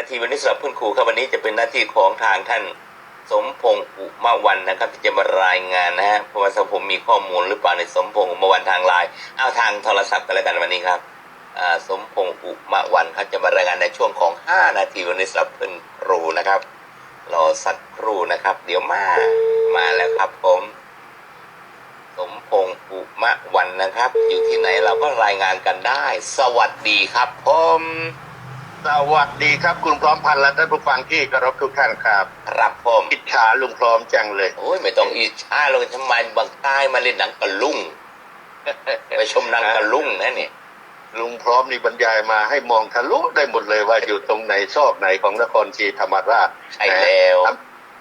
นาทีวันนี้สำหรับเพื่อนครูครับวันนี้จะเป็นหน้าที่ของทางท่านสมพงษ์อุมาวันนะครับ ที่จะมารายงานนะฮะเพราะว่าผมมีข้อมูลหรือเปล่าในสมพงษ์อุมาวันทางไลน์เอาทางโทรศัพท์กันแล้วกันวันนี้ครับสมพงษ์อุมาวันครับจะมารายงานในช่วงของ 5 นาทีวันนี้สำหรับเพื่อนครูนะครับรอสักครู่นะครับ เดี๋ยวมามาแล้วครับผมสมพงษ์อุมะวันนะครับ อยู่ที่ไหนเราก็รายงานกันได้ สวัสดีครับผม สวัสดีครับคุณพร้อมพันธ์และท่านผู้ฟังที่เคารพทุกท่านครับครับผมอิจฉาลุงพร้อมจังเลย โอ้ยไม่ต้องอิจฉาเลยทำไมบางใต้มาเล่นหนังกะลุ่งไปชมหนังกะลุ่งนะเนี่ยลุงพร้อมนี่บรรยายมาให้มองทะลุได้หมดเลยว่าอยู่ตรงไหนซอกไหนของนครศรีธรรมราชใช่แล้วครับ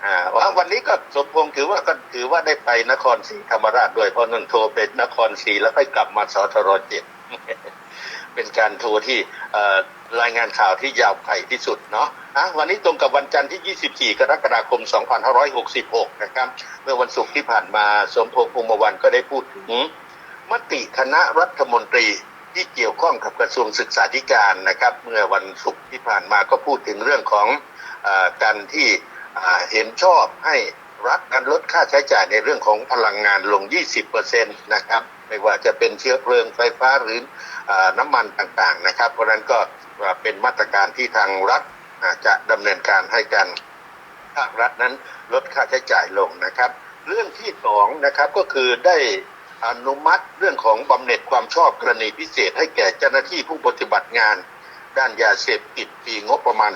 อ่าว่าวันนี้ก็สมพงษ์ถือว่าก็ถือว่าได้ไปนครศรีธรรมราชด้วยเพราะนั่นโทรเป็นนครศรีแล้วค่อยกลับมาสทรเจ็ด เป็นการโทรที่รายงานข่าวที่ยาวไกลที่สุดเนาะอะวันนี้ตรงกับวันจันทร์ที่ 24 กรกฎาคม 2566 นะครับ เมื่อวันศุกร์ที่ผ่านมาสมพงษ์ภูมิวันก็ได้พูดถึงมติคณะรัฐมนตรีที่เกี่ยวข้องกับกระทรวงศึกษาธิการนะครับ เมื่อวันศุกร์ที่ผ่านมาก็พูดถึงเรื่องของอการที่เห็นชอบให้ รัฐการลดค่าใช้จ่ายในเรื่องของพลังงานลง 20%นะครับ ไม่ว่าจะเป็นเชื้อเพลิงไฟฟ้าหรืออน้ำมันต่างๆนะครับ เพราะนั้นก็เป็นมาตรการที่ทางรัฐจะดำเนินการให้กันภาครัฐนั้นลดค่าใช้จ่ายลงนะครับ เรื่องที่สองนะครับก็คือได้อนุมัติเรื่องของบำเหน็จความชอบกรณีพิเศษให้แก่เจ้าหน้าที่ผู้ปฏิบัติงาน ด้านยาเสพติดปีงบประมาณ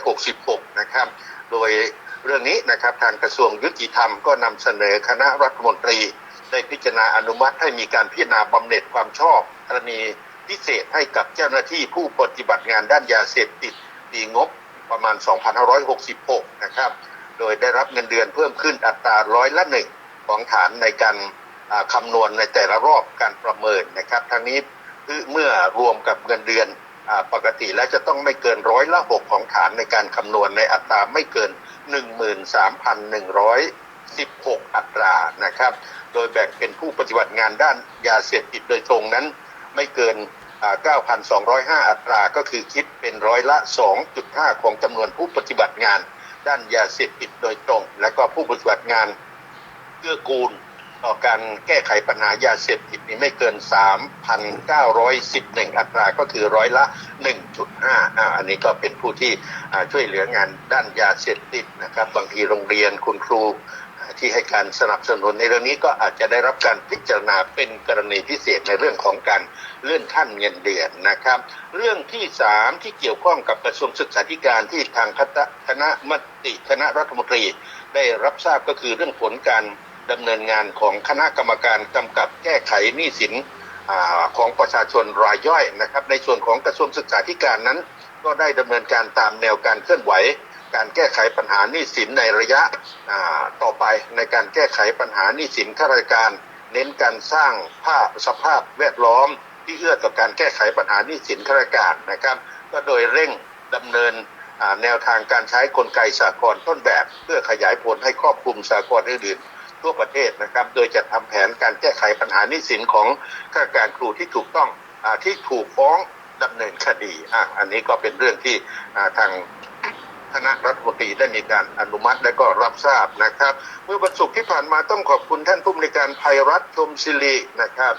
2566 นะครับ โดย เรื่องนี้นะครับทางกระทรวงยุติธรรมก็นำเสนอคณะรัฐมนตรี ได้พิจารณาอนุมัติให้มีการพิจารณาบำเหน็จความชอบกรณีพิเศษให้กับเจ้าหน้าที่ผู้ปฏิบัติงานด้านยาเสพติดปีงบประมาณ 2566 นะครับ โดยได้รับเงินเดือนเพิ่มขึ้นอัตราร้อยละหนึ่งของฐานในการอ่าคำนวณในแต่ละรอบการประเมินนะครับทั้งนี้เมื่อรวมกับเงินเดือนอปกติแล้วจะต้องไม่เกินร้อยละหกของฐานในการคำนวณในอัตราไม่เกิน 13,116 อัตรานะครับ โดยแบ่งเป็นผู้ปฏิบัติงานด้านยาเสพติดโดยตรงนั้นไม่เกินอ่า9,205 อัตรา ก็คือคิดเป็นร้อยละ 2.5 ของจำนวนผู้ปฏิบัติงาน ด้านยาเสพติดโดยตรง และก็ผู้ปฏิบัติงานเกื้อกูลต่อการแก้ไขปัญหายาเสพติดนี้ไม่เกิน 3,911 อัตรา ก็คือร้อยละ 1.5อ่าอันนี้ก็เป็นผู้ที่ช่วยเหลืองานด้านยาเสพติดนะครับ บางทีโรงเรียนคุณครูที่ให้การสนับสนุนในเรื่องนี้ก็อาจจะได้รับการพิจารณาเป็นกรณีพิเศษในเรื่องของการเลื่อนขั้นเงินเดือนนะครับ เรื่องที่3ที่เกี่ยวข้องกับกระทรวงศึกษาธิการที่ทางคณะมติคณะรัฐมนตรี ได้รับทราบก็คือเรื่องผลการดำเนินงานของคณะกรรมการกำกับแก้ไขหนี้สิน ของประชาชนรายย่อยนะครับ ในส่วนของกระทรวงศึกษาธิการนั้น ก็ได้ดำเนินการตามแนวการเคลื่อนไหว การแก้ไขปัญหาหนี้สินในระยะต่อไปในการแก้ไขปัญหาหนี้สินข้าราชการ เน้นการสร้างภาพสภาพแวดล้อม ที่เอื้อต่อการแก้ไขปัญหาหนี้สินข้าราชการนะครับ ก็โดยเร่งดำเนินแนวทางการใช้กลไกสากลต้นแบบ เพื่อขยายผลให้ครอบคลุมสากลอื่นๆ ทั่วประเทศนะครับ โดยจะทำแผนการแก้ไขปัญหาหนี้สินของข้าราชการครูที่ถูกต้องอที่ถูกฟ้องดำเนินคดีอะอันนี้ก็เป็นเรื่องที่ทางคณะรัฐมนตรีได้มีการอนุมัติและก็รับทราบนะครับ เมื่อวันศุกร์ที่ผ่านมาต้องขอบคุณท่านผู้บริการภัยรัฐชมศิรินะครับ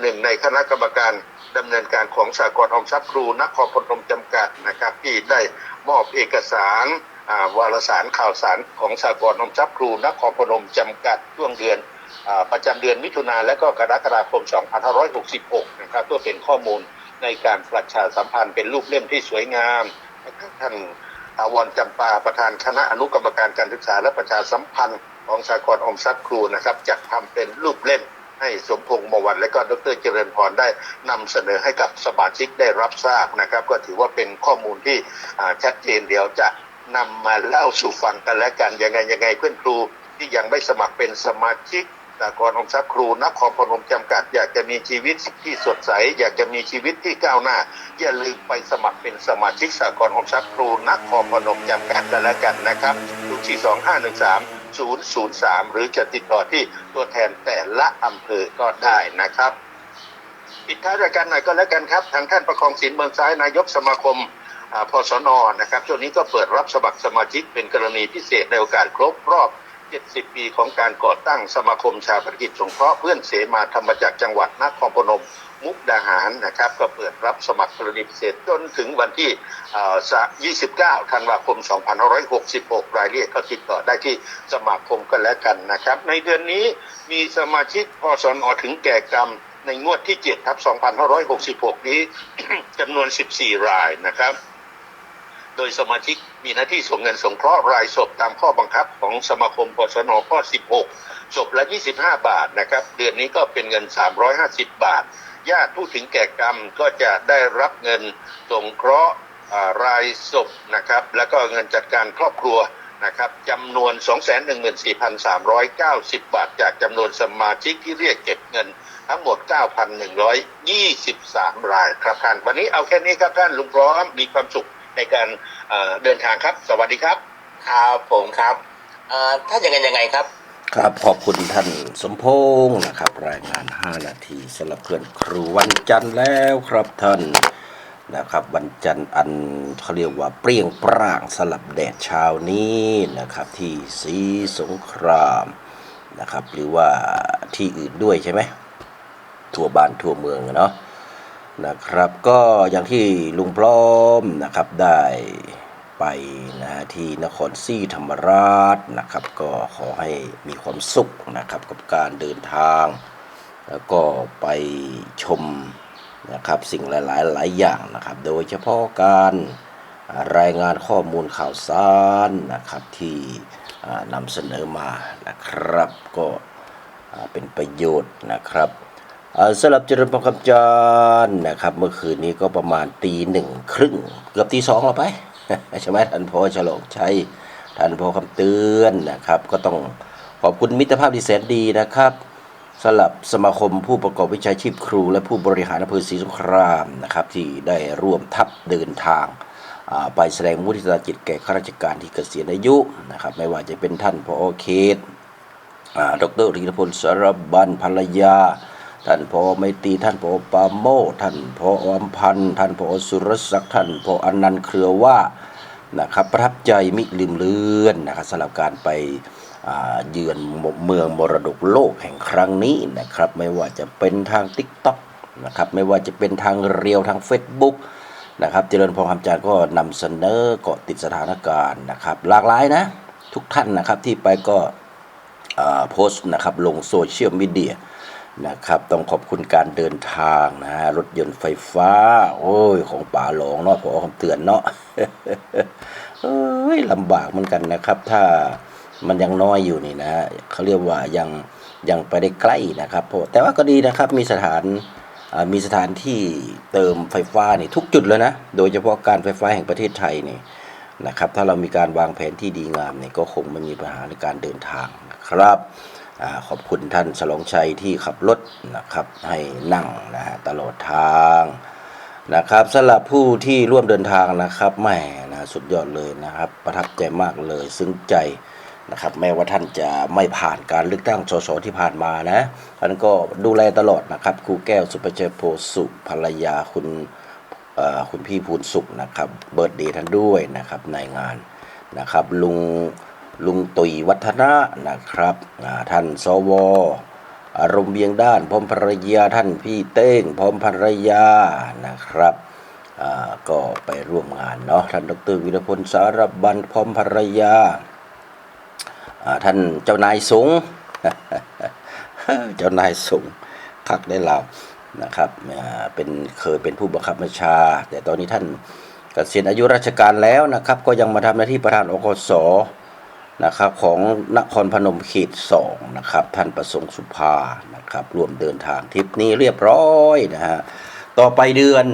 หนึ่งในคณะกรรมการดำเนินการของสากลออมทรัพย์ครูนครพนมจำกัดนะครับ ที่ได้มอบเอกสาร วารสารข่าวสารของสากลอมทรัพย์ครูนครพนมจำกัดช่วงเดือนอประจำเดือนมิถุนาและก็กรกฎาคม 2566 นะครับเพื่อเป็นข้อมูลในการประชาสัมพันธ์เป็นรูปเล่มที่สวยงามท่านถาวรจำปาประธานคณะอนุกรรมการการศึกษาและประชาสัมพันธ์ของสากลอมทรัพย์ครูนะครับจัดทำเป็นรูปเล่มให้สมพงษ์มวันและก็ดรเจริญพรได้นำเสนอให้กับสมาชิกได้รับทราบนะครับ ก็ถือว่าเป็นข้อมูลที่ชัดเจนเดี๋ยวจะ นำมาเล่าสู่ฟังกันและกันยังไงยังไงเพื่อนครูที่ยังไม่สมัครเป็นสมาชิกสากลอมทรัพย์ครูนครพนมจำกัด อยากจะมีชีวิตที่สดใส อยากจะมีชีวิตที่ก้าวหน้า อย่าลืมไปสมัครเป็นสมาชิกสากลอมทรัพย์ครูนครพนมจำกัดกันแล้วกันนะครับทุกที่สองห้าหนึ่งสามศูนย์ศูนย์สามหรือจะติดต่อที่ตัวแทนแต่ละอำเภอก็ได้นะครับปิดท้ายรายการหน่อยก็แล้วกันครับ ทางท่านประคองศิลป์เมืองซ้ายนายกสมาคม พสนนะครับช่วงนี้ก็เปิดรับสมัครสมาชิกเป็นกรณีพิเศษในโอกาสครบรอบ 70 ปีของการก่อตั้งสมาคมชาปนกิจสงเคราะห์เพื่อนเสมาธรรมจากรจังหวัดนครพนมมุกดาหารนะครับ ก็เปิดรับสมัครกรณีพิเศษจนถึงวันที่ 29 ธันวาคม 2566 รายละเอียดก็ติดต่อได้ที่สมาคมกันแล้วกันนะครับ ในเดือนนี้มีสมาชิกพสนถึงแก่กรรมในงวดที่7ทับ 2566 นี้จำนวน 14 รายนะครับ โดยสมาชิกมีหน้าที่ส่งเงินสงเคราะห์รายศพตามข้อบังคับของสมาคมพสนข้อ 16 ศพละ 25 บาทนะครับ เดือนนี้ก็เป็นเงิน 350 บาท ญาติผู้ถึงแก่กรรมก็จะได้รับเงินสงเคราะห์รายศพนะครับ แล้วก็เงินจัดการครอบครัวนะครับจำนวน 214,390 บาท จากจำนวนสมาชิกที่เรียกเก็บเงินทั้งหมด 9,123 รายครับท่าน วันนี้เอาแค่นี้ครับท่านลุงพร้อมมีความสุข ในการเอ่อเดินทางครับ สวัสดีครับครับผมครับเอ่อถ้าอย่างไงยังไงครับครับขอบคุณท่านสมพงษ์นะครับ รายงาน 5 นาทีสำหรับเพื่อนครูวันจันทร์แล้วครับท่านนะครับ วันจันทร์อันเขาเรียกว่าเปรี้ยงปร่างสลับแดดเช้านี้นะครับที่ศรีสงครามนะครับ หรือว่าที่อื่นด้วยใช่ไหมทั่วบ้านทั่วเมืองอะเนาะ นะครับ ก็อย่างที่ลุงพร้อมนะครับได้ไปนะฮะที่นครศรีธรรมราชนะครับ ก็ขอให้มีความสุขนะครับกับการเดินทาง แล้วก็ไปชมนะครับสิ่งหลายๆหลายอย่างนะครับ โดยเฉพาะการรายงานข้อมูลข่าวสารนะครับที่นำเสนอมานะครับ ก็เป็นประโยชน์นะครับ สำหรับเจริญพรคำจารนะครับ เมื่อคืนนี้ก็ประมาณตีหนึ่งครึ่งเกือบตีสองแล้วไปใช่ไหมท่านพอฉลองชัยท่านพอคำเตือนนะครับ ก็ต้องขอบคุณมิตรภาพที่แสนดีนะครับสำหรับสมาคมผู้ประกอบวิชาชีพครู และผู้บริหารอำเภอศรีสงครามนะครับ ที่ได้ร่วมทัพเดินทางไปแสดงมุทิตาจิตแก่ข้าราชการที่เกษียณอายุนะครับ ไม่ว่าจะเป็นท่านพอเขตดรธีรพลสารบันภรรยา ท่านพอไมตีท่านพอปาโมท่านพออมพันธ์ท่านพอสุรศักดิ์ท่านพออนันต์เครือว่านะครับประทับใจมิลืมเลือนนะครับสำหรับการไปเยือนเมืองมรดกโลกแห่งครั้งนี้นะครับไม่ว่าจะเป็นทาง t ิ k t o k นะครับไม่ว่าจะเป็นทางเรียวทาง Facebook นะครับเจริญพรคำจารย์ก็นำเสนอเกาะติดสถานการณ์นะครับหลากหลายนะทุกท่านนะครับที่ไปก็โพสต์นะครับลงโซเชียลมีเดีย นะครับ ต้องขอบคุณการเดินทางนะฮะรถยนต์ไฟฟ้า โอ้ย ของป่าหลงเนาะขอคำเตือนเนาะเอ้ยลำบากเหมือนกันนะครับ ถ้ามันยังน้อยอยู่นี่นะเขาเรียกว่ายังยังไปได้ใกล้นะครับเพราะแต่ว่าก็ดีนะครับมีสถานมีสถานที่เติมไฟฟ้านี่ทุกจุดเลยนะ โดยเฉพาะการไฟฟ้าแห่งประเทศไทยนี่นะครับ ถ้าเรามีการวางแผนที่ดีงามนี่ก็คงไม่มีปัญหาในการเดินทางนะครับ ขอบคุณท่านฉลองชัยที่ขับรถนะครับให้นั่งนะฮะตลอดทางนะครับสำหรับผู้ที่ร่วมเดินทางนะครับแหม่นะสุดยอดเลยนะครับ ประทับใจมากเลยซึ้งใจนะครับแม้ว่าท่านจะไม่ผ่านการเลือกตั้งสสที่ผ่านมานะท่านก็ดูแลตลอดนะครับครูแก้วสุประชัยโพสุภรรยาคุณคุณพี่ภูนสุขนะครับเบิร์ดเดย์ท่านด้วยนะครับในงานนะครับลุง ลุงตุยวัฒนะนะครับท่านสวอารมณ์เบียงด้านพร้อมภรรยาท่านพี่เต้งพร้อมภรรยานะครับก็ไปร่วมงานเนาะท่านดรวิรพลสารบันพร้อมภรรยาท่านเจ้านายสงเจ้านายสงฆ์คักได้เรานะครับเป็นเคยเป็นผู้บังคับบัญชา แต่ตอนนี้ท่านเกษียณอายุราชการแล้วนะครับ ก็ยังมาทำหน้าที่ประธานอกส นะครับของนครพนมเขตสองนะครับท่านประสงค์สุภานะครับร่วมเดินทางทริปนี้เรียบร้อยนะฮะต่อไปเดือน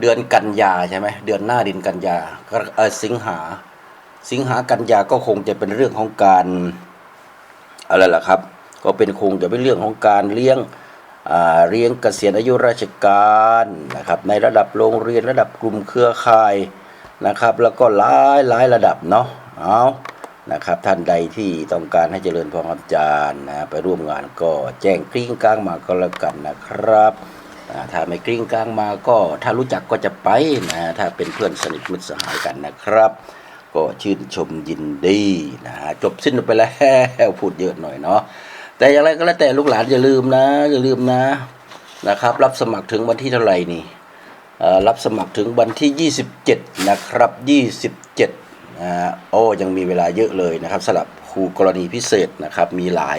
เดือนกันยาใช่ไหมเดือนหน้าดินกันยาเออสิงหาสิงหากันยาก็คงจะเป็นเรื่องของการอะไรล่ะครับ ก็เป็นคงจะเป็นเรื่องของการเลี้ยงเลี้ยงเกษียณอายุราชการนะครับในระดับโรงเรียนระดับกลุ่มเครือข่ายนะครับ แล้วก็หลายหลายระดับเนาะเอา นะครับ ท่านใดที่ต้องการให้เจริญพรคำจารย์นะไปร่วมงานก็แจ้งกริ้งกลางมาก็แล้วกันนะครับถ้าไม่กริ้งกลางมาก็ถ้ารู้จักก็จะไปนะถ้าเป็นเพื่อนสนิทมิตรสหายกันนะครับ ก็ชื่นชมยินดีนะจบสิ้นไปแล้วพูดเยอะหน่อยเนาะแต่อย่างไรก็แล้วแต่ลูกหลานอย่าลืมนะ อย่าลืมนะนะครับ รับสมัครถึงวันที่เท่าไหร่นี่รับสมัครถึงวันที่ 27 นะครับ 27 นะฮะโอ้ยังมีเวลาเยอะเลยนะครับสำหรับครูกรณีพิเศษนะครับมีหลาย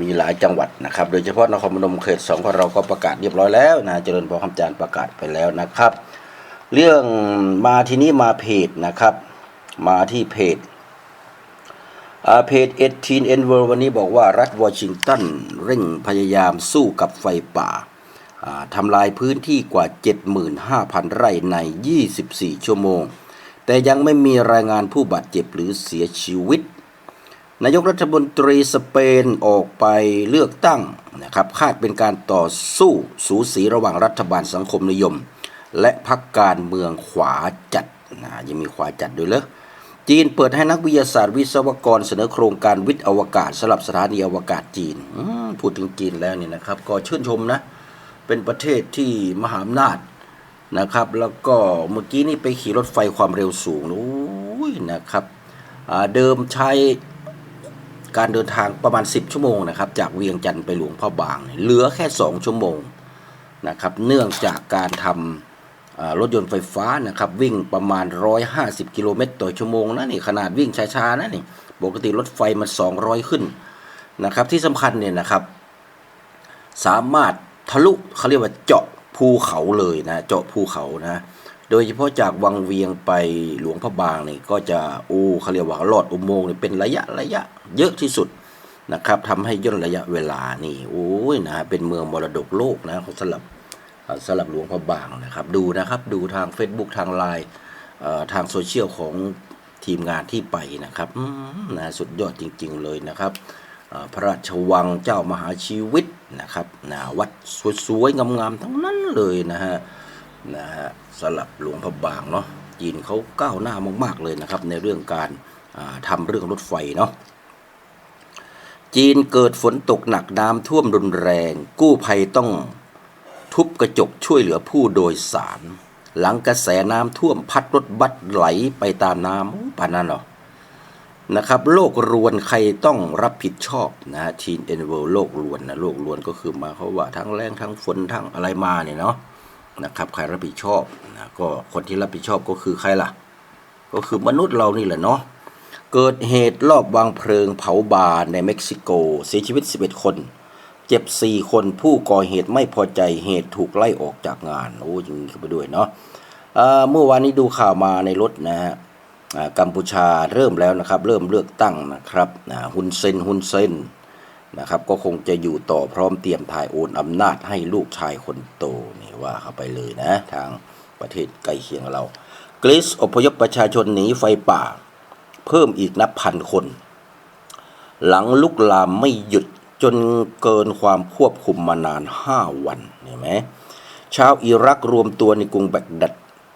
มีหลายจังหวัดนะครับ โดยเฉพาะนครพนมเขตสองของเราก็ประกาศเรียบร้อยแล้วนะเจริญพรคำจานประกาศไปแล้วนะครับ เรื่องมาที่นี้มาเพจนะครับ มาที่เพจอ่าเพจ 18 n w o r l d วันนี้บอกว่ารัฐวอชิงตันเร่งพยายามสู้กับไฟป่าอ่าทำลายพื้นที่กว่า 75,000 ไร่ใน 24 ชั่วโมง แต่ยังไม่มีรายงานผู้บาดเจ็บหรือเสียชีวิต นายกรัฐมนตรีสเปนออกไปเลือกตั้งนะครับคาดเป็นการต่อสู้สูสีระหว่างรัฐบาลสังคมนิยม และพรรคการเมืองขวาจัดนะยังมีขวาจัดด้วยเหรอจีนเปิดให้นักวิทยาศาสตร์วิศวกรเสนอโครงการวิทย์อวกาศสำหรับสถานีอวกาศจีนพูดถึงจีนแล้วเนี่ยนะครับ ก็ชื่นชมนะ เป็นประเทศที่มหาอำนาจ นะครับ แล้วก็เมื่อกี้นี่ไปขี่รถไฟความเร็วสูงโอ้ยนะครับเดิมใช้การเดินทางประมาณ 10 ชั่วโมงนะครับ จากเวียงจันทร์ไปหลวงพ่อบาง เหลือแค่ 2 ชั่วโมงนะครับ เนื่องจากการทำรถยนต์ไฟฟ้านะครับ วิ่งประมาณ 150 กิโลเมตรต่อชั่วโมงนะนี่ขนาดวิ่งช้าๆนะนี่ปกติรถไฟมัน 200 ขึ้นนะครับ ที่สำคัญเนี่ยนะครับ สามารถทะลุเขาเรียกว่าเจาะ ภูเขาเลยนะ เจาะภูเขานะ โดยเฉพาะจากวังเวียงไปหลวงพระบางนี่ก็จะโอ้เขาเรียกว่าลอดอุโมงค์นี่เป็นระยะระยะเยอะที่สุดนะครับทำให้ย่นระยะเวลานี่โอ้ยนะเป็นเมืองมรดกโลกนะสำหรับสำหรับหลวงพระบางนะครับ ดูนะครับดูทาง Facebook ทางไลน์ทางโซเชียลของทีมงานที่ไปนะครับนะสุดยอดจริง ๆ เลยนะครับพระราชวังเจ้ามหาชีวิตนะครับนะวัดสวยๆงามๆทั้งนั้น เลยนะฮะนะฮะสลับหลวงพระบางเนาะจีนเขาก้าวหน้ามากๆเลยนะครับ ในเรื่องการาทำเรื่องรถไฟเนาะจีนเกิดฝนตกหนักน้ำท่วมรุนแรง กู้ภัยต้องทุบกระจกช่วยเหลือผู้โดยสาร หลังกระแสน้ำท่วมพัดรถบัสไหลไปตามน้ำปานนั้นเหรอ นะครับโลกรวนใครต้องรับผิดชอบนะฮะทีนเอ็นเวลโลกรวนนะโลกรวนก็คือมาเขาว่าทั้งแรงทั้งฝนทั้งอะไรมาเนี่ยเนาะนะครับใครรับผิดชอบนะก็คนที่รับผิดชอบก็คือใครล่ะ ก็คือมนุษย์เรานี่แหละเนาะเกิดเหตุรอบวางเพลิงเผาบาร์ในเม็กซิโก เสียชีวิต 11 คน เจ็บ 4 คนผู้ก่อเหตุไม่พอใจเหตุถูกไล่ออกจากงาน โอ้ยิงไปด้วยเนาะเมื่อวานนี้ดูข่าวมาในรถนะฮะ กัมพูชาเริ่มแล้วนะครับ เริ่มเลือกตั้งนะครับฮุนเซนฮุนเซนนะครับ ก็คงจะอยู่ต่อพร้อมเตรียมถ่ายโอนอำนาจให้ลูกชายคนโตนี่ว่าเข้าไปเลยนะ ทางประเทศใกล้เคียงเรา กรีซอพยพประชาชนหนีไฟป่า เพิ่มอีกนับพันคน หลังลุกลามไม่หยุดจนเกินความควบคุมมานาน 5 วันเห็นไหมชาวอิรักรวมตัวในกรุงแบกดัด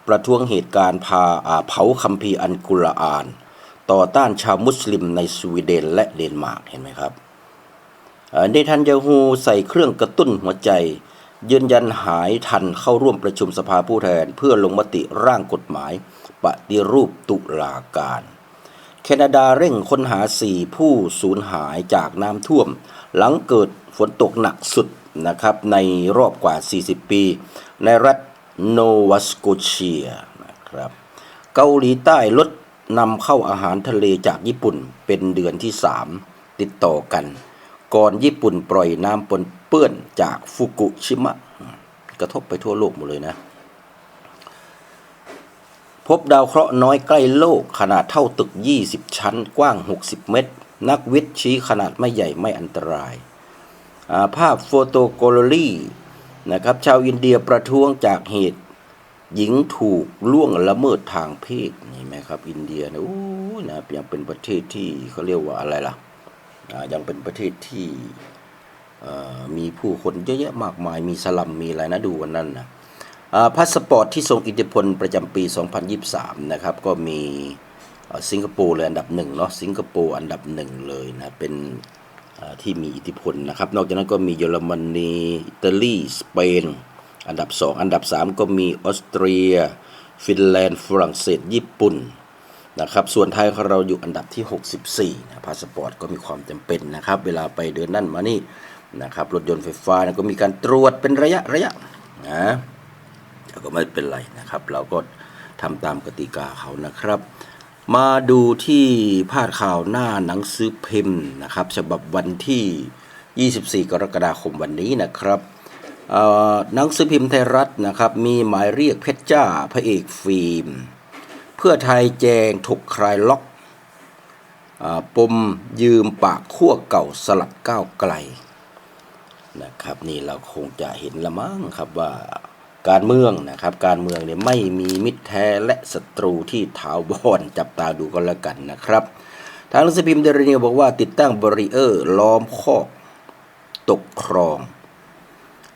ประท้วงเหตุการณ์พาอาเผาคัมภีร์อันกุรอาน ต่อต้านชาวมุสลิมในสวีเดนและเดนมาร์กเห็นไหมครับเอ่อเนทันยาฮูใส่เครื่องกระตุ้นหัวใจ ยืนยันหายทันเข้าร่วมประชุมสภาผู้แทน เพื่อลงมติร่างกฎหมาย ปฏิรูปตุลาการ แคนาดาเร่งค้นหาสี่ผู้สูญหายจากน้ำท่วม หลังเกิดฝนตกหนักสุดนะครับในรอบกว่า 40 ปี ในรัฐ โนวาสโกเชียนะครับเกาหลีใต้ลดนำเข้าอาหารทะเลจากญี่ปุ่นเป็นเดือนที่ 3 ติดต่อกัน ก่อนญี่ปุ่นปล่อยน้ำปนเปื้อนจากฟุกุชิมะ กระทบไปทั่วโลกหมดเลยนะ พบดาวเคราะห์น้อยใกล้โลกขนาดเท่าตึก 20 ชั้นกว้าง 60 เมตร นักวิทย์ชี้ขนาดไม่ใหญ่ไม่อันตราย ภาพโฟโตโกลลี นะครับ ชาวอินเดียประท้วงจากเหตุ หญิงถูกล่วงละเมิดทางเพศนี่ไหมครับ อินเดียนะโอ้ยนะยังเป็นประเทศที่เขาเรียกว่าอะไรล่ะยังเป็นประเทศที่มีผู้คนเยอะแยะมากมาย มีสลัมมีอะไรนะดูวันนั้นนะพาสปอร์ตที่ทรงอิทธิพลประจำปี 2023 นะครับ ก็มีสิงคโปร์เลยอันดับหนึ่งเนาะสิงคโปร์อันดับหนึ่งเลยนะ เป็น ที่มีอิทธิพลนะครับ นอกจากนั้นก็มีเยอรมนีอิตาลีสเปน อันดับ 2 อันดับ 3 ก็มีออสเตรีย ฟินแลนด์ฝรั่งเศส ญี่ปุ่นนะครับส่วนไทยของเราอยู่อันดับที่ 64นะพาสปอร์ตก็มีความจำเป็นนะครับ เวลาไปเดินนั่นมานี่นะครับรถยนต์ไฟฟ้านะก็มีการตรวจเป็นระยะระยะนะก็ไม่เป็นไรนะครับ เราก็ทำตามกติกาเขานะครับ มาดูที่พาดข่าวหน้าหนังสือพิมพ์นะครับฉบับวันที่ 24 กรกฎาคมวันนี้นะครับหนังสือพิมพ์ไทยรัฐนะครับ มีหมายเรียกเพชรจ้าพระเอกฟิล์ม เพื่อไทยแจงถกคลายล็อกอปมยืมปากขั้วเก่าสลับก้าวไกลนะครับ นี่เราคงจะเห็นละมั้งครับว่า การเมืองนะครับ การเมืองเนี่ยไม่มีมิตรแท้และศัตรูที่ถาวรจับตาดูกันแล้วกันนะครับ ทางหนังสือพิมพ์เดลินิวบอกว่าติดตั้งบริเออร์ล้อมคอกตกครอง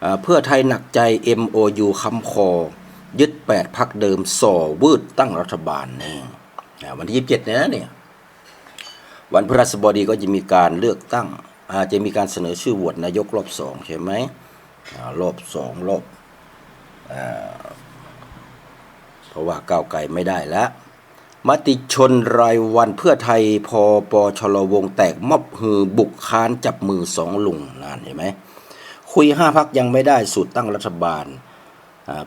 อเพื่อไทยหนักใจ MOU คำคอ ยึด 8 พักเดิมส่อวืดตั้งรัฐบาลนี่วันที่ 27 เนี่ยนะเนี่ยวันพฤหัสบดีก็จะมีการเลือกตั้งอาจจะมีการเสนอชื่อโหวตนายกรอบสองใช่ไหมรอบสองรอบ เพราะว่าก้าวไกลไม่ได้แล้วมติชนรายวันเพื่อไทยพอปชลวงแตกมอบฮือบุกค้านจับมือสองลุงนั่นเห็นไหมคุยห้าพักยังไม่ได้สูตรตั้งรัฐบาล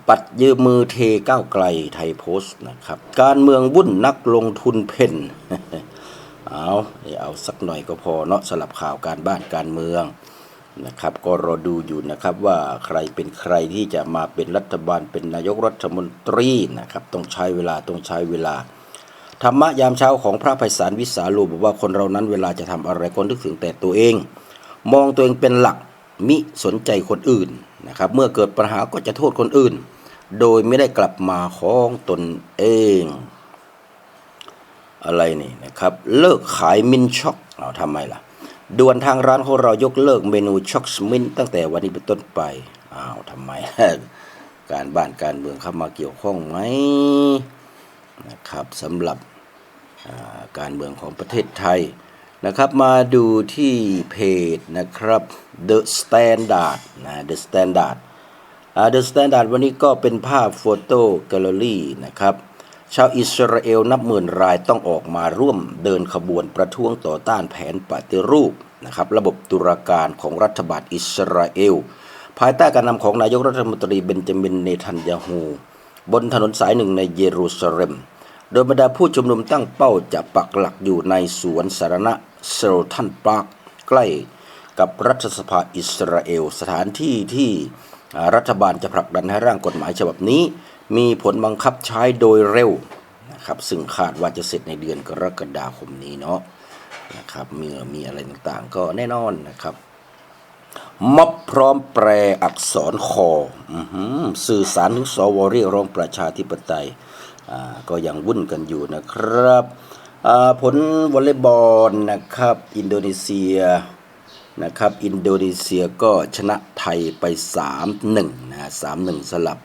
ปัดยืมมือเทก้าวไกลไทยโพสต์นะครับ การเมืองวุ่นนักลงทุนเพ่นเอาเอาสักหน่อยก็พอเนาะสลับข่าวการบ้านการเมือง นะครับก็รอดูอยู่นะครับว่าใครเป็นใครที่จะมาเป็นรัฐบาลเป็นนายกรัฐมนตรีนะครับต้องใช้เวลาต้องใช้เวลาธรรมะยามเช้าของพระไพศาลวิสาลูบอกว่าคนเรานั้นเวลาจะทำอะไรก็นึกถึงแต่ตัวเอง มองตัวเองเป็นหลักมิสนใจคนอื่นนะครับเมื่อเกิดปัญหาก็จะโทษคนอื่น โดยไม่ได้กลับมาของตนเอง อะไรนี่นะครับ เลิกขายมินช็อกเอาทำไมล่ะ ด่วนทางร้านของเรายกเลิกเมนูช็อกสมินตั้งแต่วันนี้เป็นต้นไป อ้าวทำไม การบ้านการเมืองเข้ามาเกี่ยวข้องไหมนะครับสำหรับการเมืองของประเทศไทยนะครับ มาดูที่เพจนะครับ The Standard นะ The Standard The Standard วันนี้ก็เป็นภาพโฟโต้แกลเลอรี่นะครับ ชาวอิสราเอลนับหมื่นรายต้องออกมาร่วมเดินขบวนประท้วงต่อต้านแผนปฏิรูปนะครับระบบตุลาการของรัฐบาลอิสราเอล ภายใต้การนำของนายกรัฐมนตรีเบนจามินเนทันยาฮู บนถนนสายหนึ่งในเยรูซาเล็ม โดยบรรดาผู้ชุมนุมตั้งเป้าจะปักหลักอยู่ในสวนสาธารณะเซโรทันปาร์คใกล้กับรัฐสภาอิสราเอล สถานที่ที่รัฐบาลจะผลักดันให้ร่างกฎหมายฉบับนี้ มีผลบังคับใช้โดยเร็วนะครับซึ่งคาดว่าจะเสร็จในเดือนกรกฎาคมนี้เนาะนะครับเมีมีอะไรต่างๆ ก็แน่นอนนะครับม็อบพร้อมแปลอักษรคออสื่อสารถึงสวเรียกร้องประชาธิปไตยก็ยังวุ่นกันอยู่นะครับผลวอลเลย์บอลนะครับ อินโดนีเซียนะครับ อินโดนีเซียก็ชนะไทยไป 3-1 นะ3-1 สลับ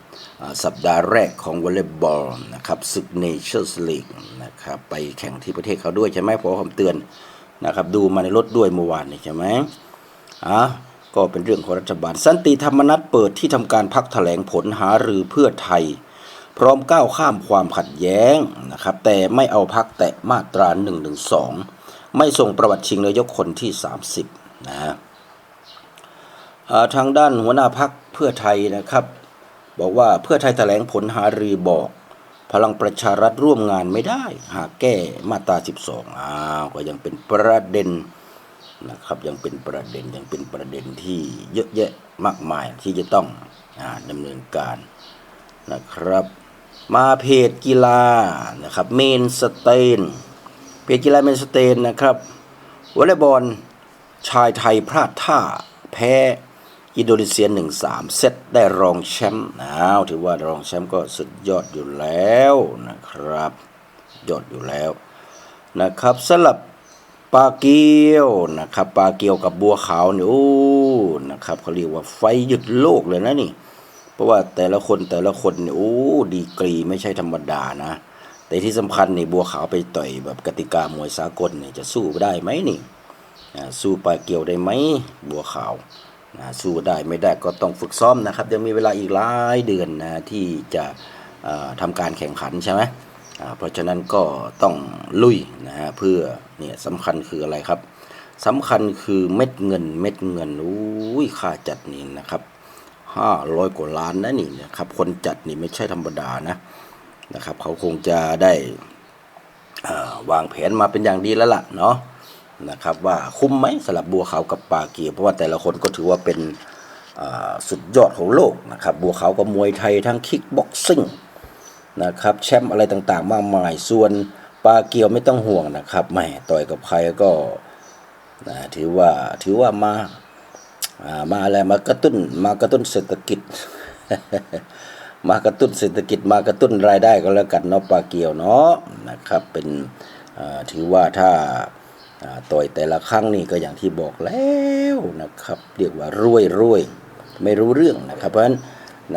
สัปดาห์แรกของวอลเลย์บอลนะครับศึกเนเชอร์สลีกนะครับไปแข่งที่ประเทศเขาด้วยใช่ไหมพอผมเตือนนะครับดูมาในรถด้วยเมื่อวานนี่ใช่ไหมอะก็เป็นเรื่องของรัฐบาล สันติธรรมนัฐเปิดที่ทำการพักแถลงผลหารือเพื่อไทย พร้อมก้าวข้ามความขัดแย้งนะครับแต่ไม่เอาพักแตะมาตรา1นึไม่ส่งประวัติชิงนายกคนที่ 30นะฮะทางด้านหัวหน้าพักเพื่อไทยนะครับ บอกว่าเพื่อไทยแถลงผลหารือบอก พลังประชารัฐร่วมงานไม่ได้ หากแก้มาตรา 12อ้าวก็ยังเป็นประเด็นนะครับยังเป็นประเด็นยังเป็นประเด็นที่เยอะแยะมากมายที่จะต้องอดำเนินการนะครับ มาเพจกีฬานะครับเมนสเตนเพจกีฬาเมนสเตนนะครับวอลเลย์บอลชายไทยพลาดท่าแพ้ อินโดนีเซีย1-3เซตได้รองแชมป์อ้าวถือว่ารองแชมป์ก็สุดยอดอยู่แล้วนะครับ ยอดอยู่แล้วนะครับสลับปาเกียวนะครับปาเกียวกับบัวขาวเนี่ยโอ้นะครับเขาเรียกว่าไฟหยุดโลกเลยนะนี่ เพราะว่าแต่ละคนแต่ละคนเนี่ยโอ้ดีกรีไม่ใช่ธรรมดานะ แต่ที่สำคัญนี่บัวขาวไปต่อยแบบกติกามวยสากลเนี่ยจะสู้ได้ไหมนี่สู้ปาเกียวได้ไหมบัวขาว นะสู้ได้ไม่ได้ก็ต้องฝึกซ้อมนะครับ ยังมีเวลาอีกหลายเดือนนะที่จะเอ่อทำการแข่งขันใช่ไหมเพราะฉะนั้นก็ต้องลุยนะฮะเพื่อเนี่ยสำคัญคืออะไรครับสำคัญคือเม็ดเงินเม็ดเงินอุ้ยค่าจัดนี่นะครับห้าร้อยกว่าล้านนะนี่นะครับคนจัดนี่ไม่ใช่ธรรมดานะนะครับ เขาคงจะได้วางแผนมาเป็นอย่างดีแล้วล่ะเนาะ นะครับ ว่าคุ้มไหมสำหรับบัวขาวกับปาเกียวเพราะว่าแต่ละคนก็ถือว่าเป็นสุดยอดของโลกนะครับ บัวขาวก็มวยไทยทั้งคิกบ็อกซิ่งนะครับแชมป์อะไรต่างๆ มากมาย ส่วนปาเกียวไม่ต้องห่วงนะครับแม่ต่อยกับใครก็นะถือว่าถือว่ามาามาอะไรมากระตุ้นมากระตุ้นเศรษฐกิจ มากระตุ้นเศรษฐกิจ มากระตุ้นรายได้ก็แล้วกันเนาะปลาเกียวเนาะนะครับเป็นถือว่าถ้า ต่อยแต่ละครั้งนี่ก็อย่างที่บอกแล้วนะครับเรียกว่ารวยรวยไม่รู้เรื่องนะครับเพราะฉะนั้น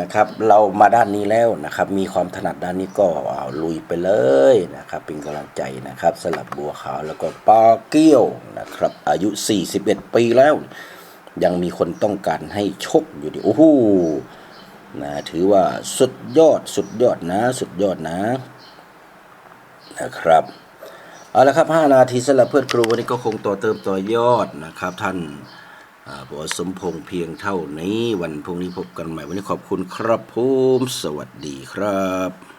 นะครับเรามาด้านนี้แล้วนะครับ มีความถนัดด้านนี้ก็เอาลุยไปเลยนะครับ เป็นกำลังใจนะครับสลับบัวขาวแล้วก็ปาเกี้ยวนะครับ อายุ 41 ปีแล้ว ยังมีคนต้องการให้ชกอยู่ดิโอ้โหนะถือว่าสุดยอดสุดยอดนะ สุดยอดนะนะครับ เอาละครับ 5 นาทีสำหรับเพื่อนครูวันนี้ก็คงต่อเติมต่อยอดนะครับ ท่านอ่าบอสมพงษ์เพียงเท่านี้ วันพรุ่งนี้พบกันใหม่ วันนี้ขอบคุณครับผมสวัสดีครับ